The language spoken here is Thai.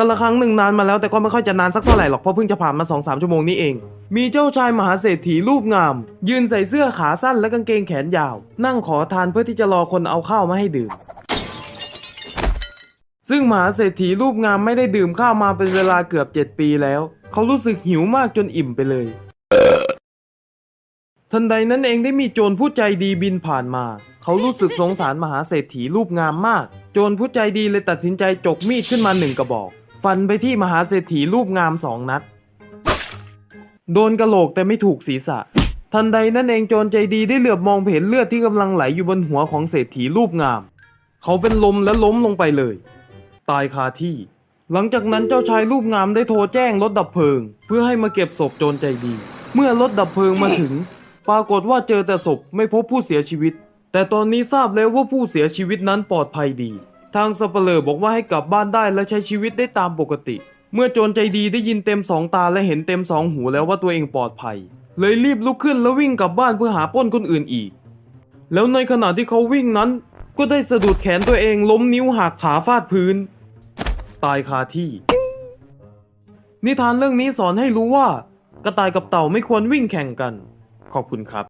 กันละครั้งหนึ่งนานมาแล้วแต่ก็ไม่ค่อยจะนานสักเท่าไหร่หรอกเพราะเพิ่งจะผ่านมา2อสชั่วโมงนี้เอง มีเจ้าชายมหาเศรษฐีรูปงาม ยืนใส่เสื้อขาสั้นและกางเกงแขนยาว นั่งขอทานเพื่อที่จะรอคนเอาข้าวมาให้ดื่ม ซึ่งมหาเศรษฐีรูปงามไม่ได้ดื่มข้าวมาเป็นเวลาเกือบ 7 ปีแล้ว เขารู้สึกหิวมากจนอิ่มไปเลย ทันใดนั้นเองได้มีโจรผู้ใจดีบินผ่านมา เขารู้สึกสงสารมหาเศรษฐีรูปงามมาก โจรผู้ใจดีเลยตัดสินใจจกมีดขึ้นมาหนึ่งกระบอก ฟันไปที่มหาเศรษฐีรูปงามสองนัด โดนกระโหลกแต่ไม่ถูกศีรษะ ทันใดนั้นเองโจรใจดีได้เหลือบมองเห็นเลือดที่กำลังไหลอยู่บนหัวของเศรษฐีรูปงาม เขาเป็นลมและล้มลงไปเลย ตายคาที่ หลังจากนั้นเจ้าชายรูปงามได้โทรแจ้งรถดับเพลิง เพื่อให้มาเก็บศพโจรใจดี เมื่อรถดับเพลิงมาถึง ปรากฏว่าเจอแต่ศพไม่พบผู้เสียชีวิต แต่ตอนนี้ทราบแล้วว่าผู้เสียชีวิตนั้นปลอดภัยดี ทางสเปเหร่อบอกว่าให้กลับบ้านได้และใช้ชีวิตได้ตามปกติ เมื่อโจรใจดีได้ยินเต็มสองตาและเห็นเต็มสองหูแล้วว่าตัวเองปลอดภัย เลยรีบลุกขึ้นแล้ววิ่งกลับบ้านเพื่อหาป้นคนอื่นอีก แล้วในขณะที่เขาวิ่งนั้น ก็ได้สะดุดแขนตัวเองล้มนิ้วหักขาฟาดพื้น ตายคาที่ นิทานเรื่องนี้สอนให้รู้ว่า กระต่ายกับเต่าไม่ควรวิ่งแข่งกัน ขอบคุณครับ